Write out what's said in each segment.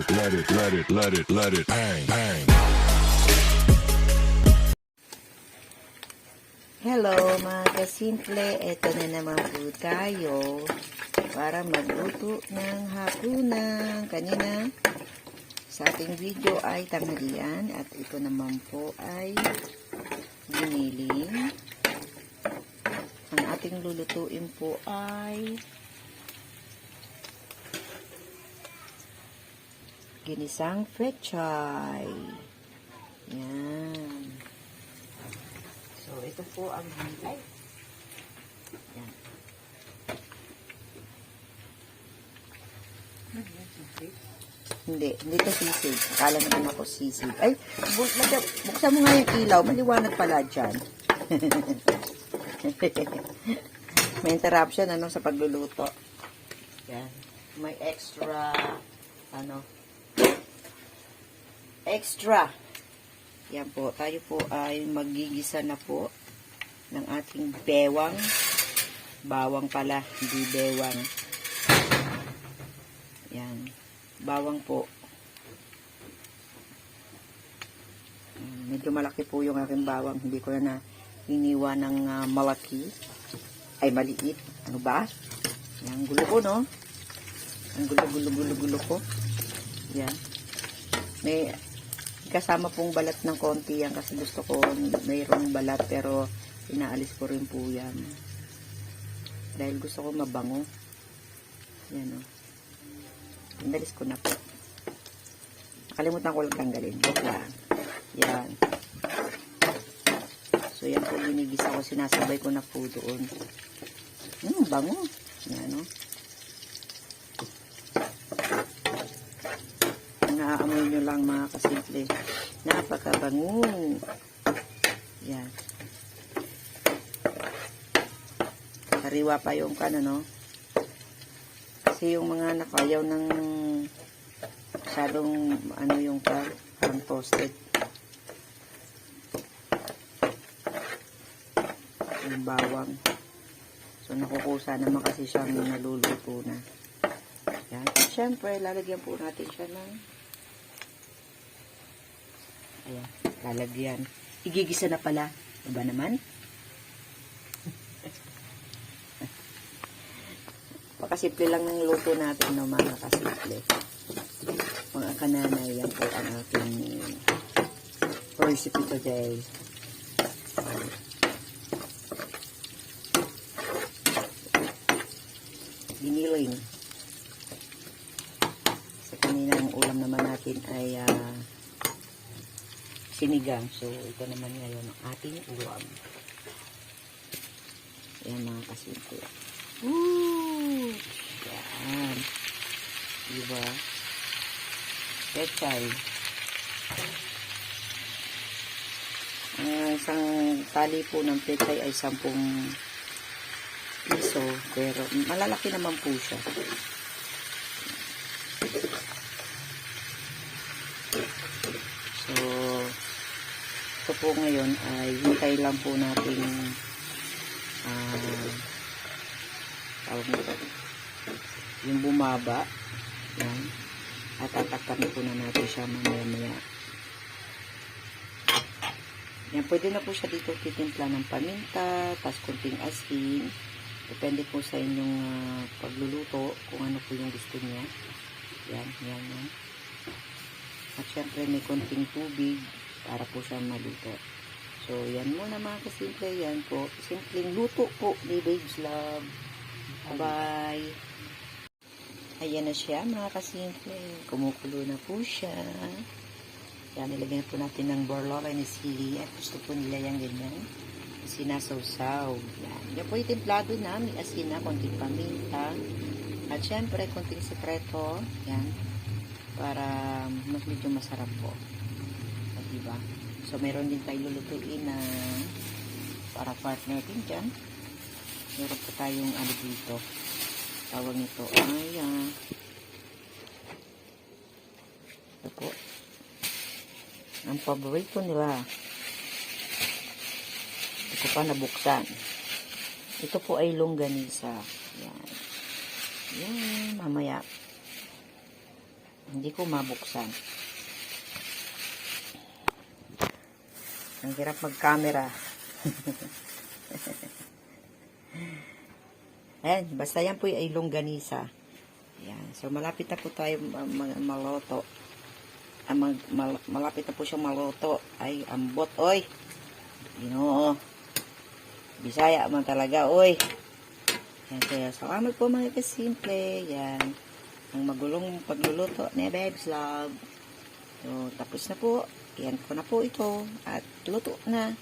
it, let it, let it, let it, let it bang, bang. Hello mga kasimple, eto na naman po tayo para magluto ng hapunan. Kanina sa ating video ay tanghalian at ito naman po ay giniling. Ang ating lulutuin po ay ginisang pechay. Yan. So, ito po ang ay. Yan. Hindi, hindi to sisig. Akala naman ako sisig. Ay, bu buksan mo nga yung ilaw. Maliwanag pala dyan. May interruption ano sa pagluluto. Yan. May extra, ano, extra. Yan po, tayo po ay magigisa na po ng ating bewang. Bawang pala, hindi bewang. Yan. Bawang po. Medyo malaki po yung aking bawang. Hindi ko na iniwa ng ah, malaki. Ay, maliit. Ano ba? Yan, gulo ko, no? Ang gulo, gulo, gulo, gulo ko. Yan. May kasama pong balat ng konti yan kasi gusto ko mayroong balat pero inaalis ko rin po yan. Dahil gusto ko mabango. Yan o. Inalis ko na po. Nakalimutan ko lang tanggalin. Lang. Yan. So yan po ginigisa ko. Sinasabay ko na po doon. Hmm, bango. Yan o. Naaamoy nyo lang mga kasimple. Napakabango. Yan. Kariwa pa yung kano, no? Kasi yung mga anak ko, ayaw ng masyadong ano yung ka, parang toasted. Yung bawang. So, nakukusa naman kasi siyang naluluto na. Yan. Siyempre, lalagyan po natin siya ng Ayan, lalagyan. Igigisa na pala. Diba naman? Pakasimple lang ng luto natin, no, mga kasimple. Mga kananay, yan po ang ating recipe today. Giniling. Sa kanina ang ulam naman natin ay ah, sinigang. So, ito naman ngayon ang ating ulam. Ayan mga kasimple. Woo! Yan. Diba? Pechay. Ang isang tali po ng pechay ay 10 piso. Pero malalaki naman po siya. So, ito po ngayon ay hintay lang po natin ah tawag nito, yung bumaba. Yan. At tatakpan po na natin siya mamaya maya. Yan pwede na po siya dito titimpla ng paminta tas kunting asin depende po sa inyong ah, pagluluto kung ano po yung gusto niya. Yan yan yan. At syempre may konting tubig para po siya maluto. So, yan muna mga kasimple. Yan po. Simpleng luto po ni Babes Love. Bye-bye. Ayan na siya mga kasimple. Kumukulo na po siya. Yan, nilagyan po natin ng borlola ni sili. At gusto po nila yung ganyan. Sinasawsaw. Yan. Yan po yung templado na. May asin na, konting paminta. At syempre, konting sekreto. Yan para mas medyo masarap po. Diba? So, meron din tayo lulutuin na para partner din dyan. Meron po tayong ano dito. Tawag nito. Ayan. Ito po. Ang paborito nila. Ito pa nabuksan. Ito po ay longganisa. Yan. Yan. Mamaya Hindi ko mabuksan. Ang hirap mag-camera. Ayan, basta yan po ay longganisa. Ayan, so malapit na po tayo ma- ma- maloto. Ah, mag, mal- malapit na po siyang maloto. Ay, ambot, oy. Ginoo. Bisaya man talaga, oy. Yan, kaya salamat po mga kasimple. Yan. Ang magulong pagluluto ni Babes Love. So, tapos na po. Yan ko na po ito. At luto na.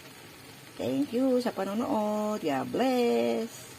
Thank you sa panonood. God bless.